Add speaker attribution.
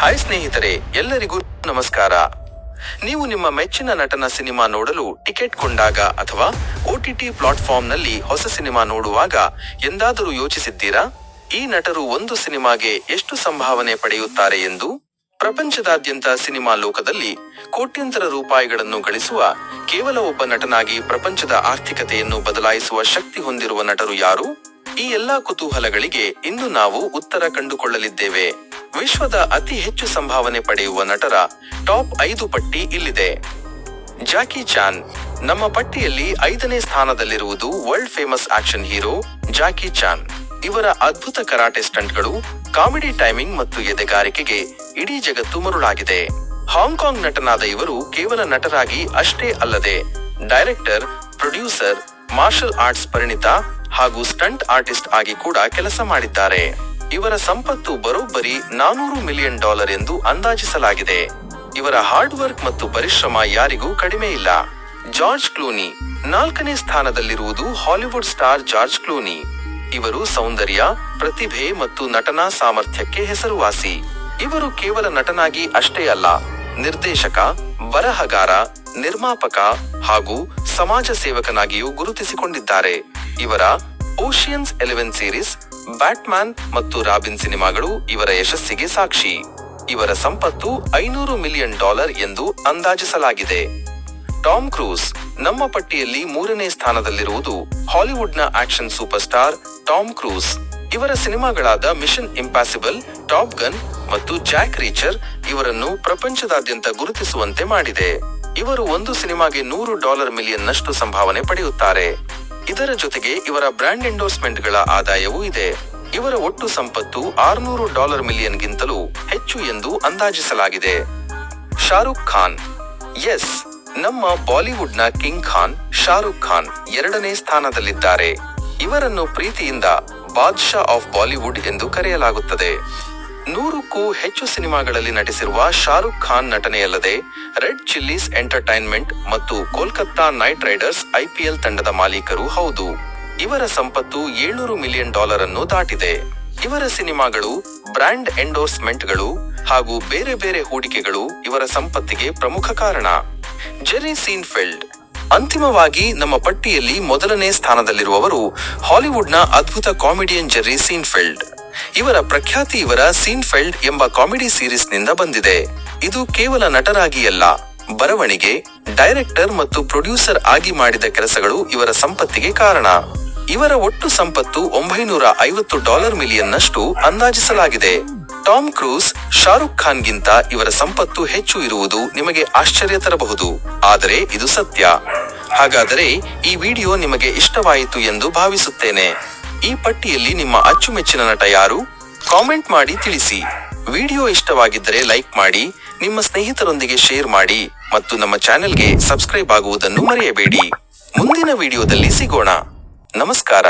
Speaker 1: Hi ಸ್ನೇಹಿತರೆ, ಎಲ್ಲರಿಗೂ ನಮಸ್ಕಾರ. ನೀವು ನಿಮ್ಮ ಮೆಚ್ಚಿನ ನಟನ ಸಿನಿಮಾ ನೋಡಲು ಟಿಕೆಟ್ ಕೊಂಡಾಗ ಅಥವಾ ಓಟಿಟಿ ಪ್ಲಾಟ್ಫಾರ್ಮ್ನಲ್ಲಿ ಹೊಸ ಸಿನಿಮಾ ನೋಡುವಾಗ ಎಂದಾದರೂ ಯೋಚಿಸಿದ್ದೀರಾ? ಈ ನಟರು ಒಂದು ಸಿನಿಮಾಗೆ ಎಷ್ಟು ಸಂಭಾವನೆ ಪಡೆಯುತ್ತಾರೆ ಎಂದು? ಪ್ರಪಂಚದಾದ್ಯಂತ ಸಿನಿಮಾ ಲೋಕದಲ್ಲಿ ಕೋಟ್ಯಂತರ ರೂಪಾಯಿಗಳನ್ನು ಗಳಿಸುವ ಕೇವಲ ಒಬ್ಬ ನಟನಾಗಿ ಪ್ರಪಂಚದ ಆರ್ಥಿಕತೆಯನ್ನು ಬದಲಾಯಿಸುವ ಶಕ್ತಿ ಹೊಂದಿರುವ ನಟರು ಯಾರು? ಈ ಎಲ್ಲಾ ಕುತೂಹಲಗಳಿಗೆ ಇಂದು ನಾವು ಉತ್ತರ ಕಂಡುಕೊಳ್ಳಲಿದ್ದೇವೆ. ವಿಶ್ವದ ಅತಿ ಹೆಚ್ಚು ಸಂಭಾವನೆ ಪಡೆಯುವ ನಟರ ಟಾಪ್ ಐದು ಪಟ್ಟಿ ಇಲ್ಲಿದೆ. ಜಾಕಿ ಚಾನ್, ನಮ್ಮ ಪಟ್ಟಿಯಲ್ಲಿ ಐದನೇ ಸ್ಥಾನದಲ್ಲಿರುವುದು world famous action hero Jackie Chan. ಇವರ ಅದ್ಭುತ ಕರಾಟೆ ಸ್ಟಂಟ್ಗಳು, ಕಾಮಿಡಿ ಟೈಮಿಂಗ್ ಮತ್ತು ಎದೆಗಾರಿಕೆಗೆ ಇಡೀ ಜಗತ್ತು ಮರುಳಾಗಿದೆ. ಹಾಂಗ್ಕಾಂಗ್ ನಟನಾದ ಇವರು ಕೇವಲ ನಟರಾಗಿ ಅಷ್ಟೇ ಅಲ್ಲದೆ ಡೈರೆಕ್ಟರ್ ಪ್ರೊಡ್ಯೂಸರ್ ಮಾರ್ಷಲ್ ಆರ್ಟ್ಸ್ ಪರಿಣಿತ ಹಾಗೂ ಸ್ಟಂಟ್ ಆರ್ಟಿಸ್ಟ್ ಆಗಿ ಕೂಡ ಕೆಲಸ ಮಾಡಿದ್ದಾರೆ. ಇವರ ಸಂಪತ್ತು ಬರೋಬ್ಬರಿ ನಾನೂರು ಮಿಲಿಯನ್ ಡಾಲರ್ ಎಂದು ಅಂದಾಜಿಸಲಾಗಿದೆ. ಇವರ ಹಾರ್ಡ್ ವರ್ಕ್ ಮತ್ತು ಪರಿಶ್ರಮ ಯಾರಿಗೂ ಕಡಿಮೆ ಇಲ್ಲ. ಜಾರ್ಜ್ ಕ್ಲೂನಿ ನಾಲ್ಕನೇ ಸ್ಥಾನದಲ್ಲಿರುವುದು ಹಾಲಿವುಡ್ ಸ್ಟಾರ್ ಜಾರ್ಜ್ ಕ್ಲೂನಿ. ಇವರು ಸೌಂದರ್ಯ, ಪ್ರತಿಭೆ ಮತ್ತು ನಟನಾ ಸಾಮರ್ಥ್ಯಕ್ಕೆ ಹೆಸರುವಾಸಿ. ಇವರು ಕೇವಲ ನಟನಾಗಿ ಅಷ್ಟೇ ಅಲ್ಲ, ನಿರ್ದೇಶಕ, ಬರಹಗಾರ, ನಿರ್ಮಾಪಕ ಹಾಗೂ ಸಮಾಜ ಸೇವಕನಾಗಿಯೂ ಗುರುತಿಸಿಕೊಂಡಿದ್ದಾರೆ. ಇವರ ಓಷಿಯನ್ಸ್ ಎಲೆವೆನ್ ಸೀರೀಸ್ ಬ್ಯಾಟ್ಮ್ಯಾನ್ ಮತ್ತು ರಾಬಿನ್ ಸಿನಿಮಾಗಳು ಇವರ ಯಶಸ್ಸಿಗೆ ಸಾಕ್ಷಿ. ಇವರ ಸಂಪತ್ತು ಐನೂರು ಮಿಲಿಯನ್ ಡಾಲರ್ ಎಂದು ಅಂದಾಜಿಸಲಾಗಿದೆ. ಟಾಮ್ ಕ್ರೂಸ್ ನಮ್ಮ ಪಟ್ಟಿಯಲ್ಲಿ ಮೂರನೇ ಸ್ಥಾನದಲ್ಲಿರುವುದು ಹಾಲಿವುಡ್ನ action super star Tom Cruise ಇವರ ಸಿನಿಮಾಗಳಾದ ಮಿಷನ್ ಇಂಪಾಸಿಬಲ್ ಟಾಪ್ ಗನ್ ಮತ್ತು ಜಾಕ್ ರೀಚರ್ ಇವರನ್ನು ಪ್ರಪಂಚದಾದ್ಯಂತ ಗುರುತಿಸುವಂತೆ ಮಾಡಿದೆ. ಇವರು ಒಂದು ಸಿನಿಮಾಗೆ ನೂರು ಡಾಲರ್ ಮಿಲಿಯನ್ನಷ್ಟು ಸಂಭಾವನೆ ಪಡೆಯುತ್ತಾರೆ. ಇದರ ಜೊತೆಗೆ ಇವರ ಬ್ರ್ಯಾಂಡ್ ಎಂಡೋರ್ಸ್ಮೆಂಟ್ಗಳ ಆದಾಯವೂ ಇದೆ. ಇವರ ಒಟ್ಟು ಸಂಪತ್ತು ಆರುನೂರು ಡಾಲರ್ ಮಿಲಿಯನ್ಗಿಂತಲೂ ಹೆಚ್ಚು ಎಂದು ಅಂದಾಜಿಸಲಾಗಿದೆ. ಶಾರುಖ್ ಖಾನ್. ಎಸ್, ನಮ್ಮ ಬಾಲಿವುಡ್ನ ಕಿಂಗ್ ಖಾನ್ ಶಾರುಖ್ ಖಾನ್ ಎರಡನೇ ಸ್ಥಾನದಲ್ಲಿದ್ದಾರೆ. ಇವರನ್ನು ಪ್ರೀತಿಯಿಂದ ಬಾದ್ಶಾ ಆಫ್ ಬಾಲಿವುಡ್ ಎಂದು ಕರೆಯಲಾಗುತ್ತದೆ. ನೂರಕ್ಕೂ ಹೆಚ್ಚು ಸಿನಿಮಾಗಳಲ್ಲಿ ನಟಿಸಿರುವ ಶಾರುಖ್ ಖಾನ್ ನಟನೆಯಲ್ಲದೆ ರೆಡ್ ಚಿಲ್ಲೀಸ್ ಎಂಟರ್ಟೈನ್ಮೆಂಟ್ ಮತ್ತು ಕೋಲ್ಕತ್ತಾ ನೈಟ್ ರೈಡರ್ಸ್ ಐಪಿಎಲ್ ತಂಡದ ಮಾಲೀಕರು ಹೌದು. ಇವರ ಸಂಪತ್ತು ಏಳ್ನೂರು ಮಿಲಿಯನ್ ಡಾಲರ್ ಅನ್ನು ದಾಟಿದೆ. ಇವರ ಸಿನಿಮಾಗಳು, ಬ್ರ್ಯಾಂಡ್ ಎಂಡೋರ್ಸ್ಮೆಂಟ್ಗಳು ಹಾಗೂ ಬೇರೆ ಬೇರೆ ಹೂಡಿಕೆಗಳು ಇವರ ಸಂಪತ್ತಿಗೆ ಪ್ರಮುಖ ಕಾರಣ. Jerry Seinfeld. ಅಂತಿಮವಾಗಿ ನಮ್ಮ ಪಟ್ಟಿಯಲ್ಲಿ ಮೊದಲನೇ ಸ್ಥಾನದಲ್ಲಿರುವವರು ಹಾಲಿವುಡ್ನ ಅದ್ಭುತ ಕಾಮಿಡಿಯನ್ ಜೆರ್ರಿ ಸೀನ್ಫೆಲ್ಡ್. ಇವರ ಪ್ರಖ್ಯಾತಿ ಇವರ ಸೀನ್ಫೆಲ್ಡ್ ಎಂಬ ಕಾಮಿಡಿ ಸೀರೀಸ್ನಿಂದ ಬಂದಿದೆ. ಇದು ಕೇವಲ ನಟರಾಗಿಯಲ್ಲ, ಬರವಣಿಗೆ, ಡೈರೆಕ್ಟರ್ ಮತ್ತು ಪ್ರೊಡ್ಯೂಸರ್ ಆಗಿ ಮಾಡಿದ ಕೆಲಸಗಳು ಇವರ ಸಂಪತ್ತಿಗೆ ಕಾರಣ. ಇವರ ಒಟ್ಟು ಸಂಪತ್ತು ಒಂಬೈನೂರ ಐವತ್ತು ಡಾಲರ್ ಮಿಲಿಯನ್ ನಷ್ಟು ಅಂದಾಜಿಸಲಾಗಿದೆ. ಟಾಮ್ ಕ್ರೂಸ್, ಶಾರುಖ್ ಖಾನ್ಗಿಂತ ಇವರ ಸಂಪತ್ತು ಹೆಚ್ಚು ಇರುವುದು ನಿಮಗೆ ಆಶ್ಚರ್ಯ ತರಬಹುದು. ಆದರೆ ಇದು ಸತ್ಯ. ಹಾಗಾದರೆ ಈ ವಿಡಿಯೋ ನಿಮಗೆ ಇಷ್ಟವಾಯಿತು ಎಂದು ಭಾವಿಸುತ್ತೇನೆ. ಈ ಪಟ್ಟಿಯಲ್ಲಿ ನಿಮ್ಮ ಅಚ್ಚುಮೆಚ್ಚಿನ ನಟ ಯಾರು? ಕಾಮೆಂಟ್ ಮಾಡಿ ತಿಳಿಸಿ. ವಿಡಿಯೋ ಇಷ್ಟವಾಗಿದ್ದರೆ ಲೈಕ್ ಮಾಡಿ, ನಿಮ್ಮ ಸ್ನೇಹಿತರೊಂದಿಗೆ ಶೇರ್ ಮಾಡಿ ಮತ್ತು ನಮ್ಮ ಚಾನೆಲ್ಗೆ ಸಬ್ಸ್ಕ್ರೈಬ್ ಆಗುವುದನ್ನು ಮರೆಯಬೇಡಿ. ಮುಂದಿನ ವಿಡಿಯೋದಲ್ಲಿ ಸಿಗೋಣ. ನಮಸ್ಕಾರ.